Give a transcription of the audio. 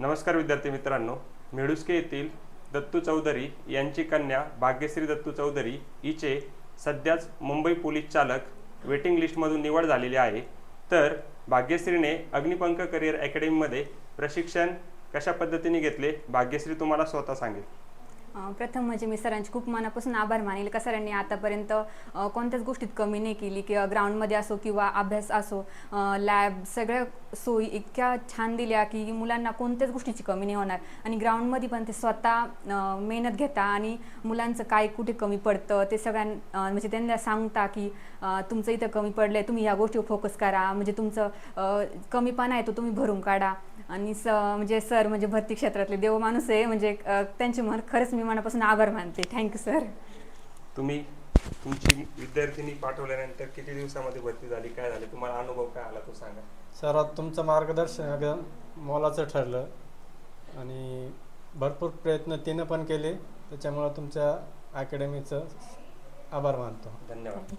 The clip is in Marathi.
नमस्कार विद्यार्थी मित्रांनो मेडुस्के येथील दत्तू चौधरी यांची कन्या भाग्यश्री दत्तू चौधरी हिचे सध्याच मुंबई पोलीस चालक वेटिंग लिस्टमधून निवड झालेली आहे. तर भाग्यश्रीने अग्निपंख करिअर अकॅडमीमध्ये प्रशिक्षण कशा पद्धतीने घेतले? भाग्यश्री तुम्हाला स्वतः सांगेल. प्रथम म्हणजे मी सरांचे खूप मनापासून आभार मानेल का सरांनी आतापर्यंत कोणत्याच गोष्टीत कमी नाही केली किंवा ग्राउंडमध्ये असो किंवा अभ्यास असो लॅब सगळ्या सोयी इतक्या छान दिल्या की मुलांना कोणत्याच गोष्टीची कमी नाही होणार. आणि ग्राउंडमध्ये पण ते स्वतः मेहनत घेता आणि मुलांचं काय कुठे कमी पडतं ते सगळ्यां म्हणजे त्यांना सांगता की तुमचं इथं कमी पडलं आहे तुम्ही ह्या गोष्टीवर फोकस करा. म्हणजे तुमचं कमीपणा आहे तो तुम्ही भरून काढा. आणि स म्हणजे सर म्हणजे भरती क्षेत्रातले देव माणूस आहे म्हणजे त्यांचे मन खरंच मी मनापासून आभार मानते. थँक्यू सर तुम्ही तुमची विद्यार्थिनी पाठवल्यानंतर किती दिवसामध्ये भरती झाली काय झाले तुम्हाला अनुभव काय आला तो सांगा. सर्वात तुमचं मार्गदर्शन एकदम मोलाचं ठरलं आणि भरपूर प्रयत्न तिनं पण केले त्याच्यामुळं तुमच्या अकॅडमीचं आभार मानतो. धन्यवाद.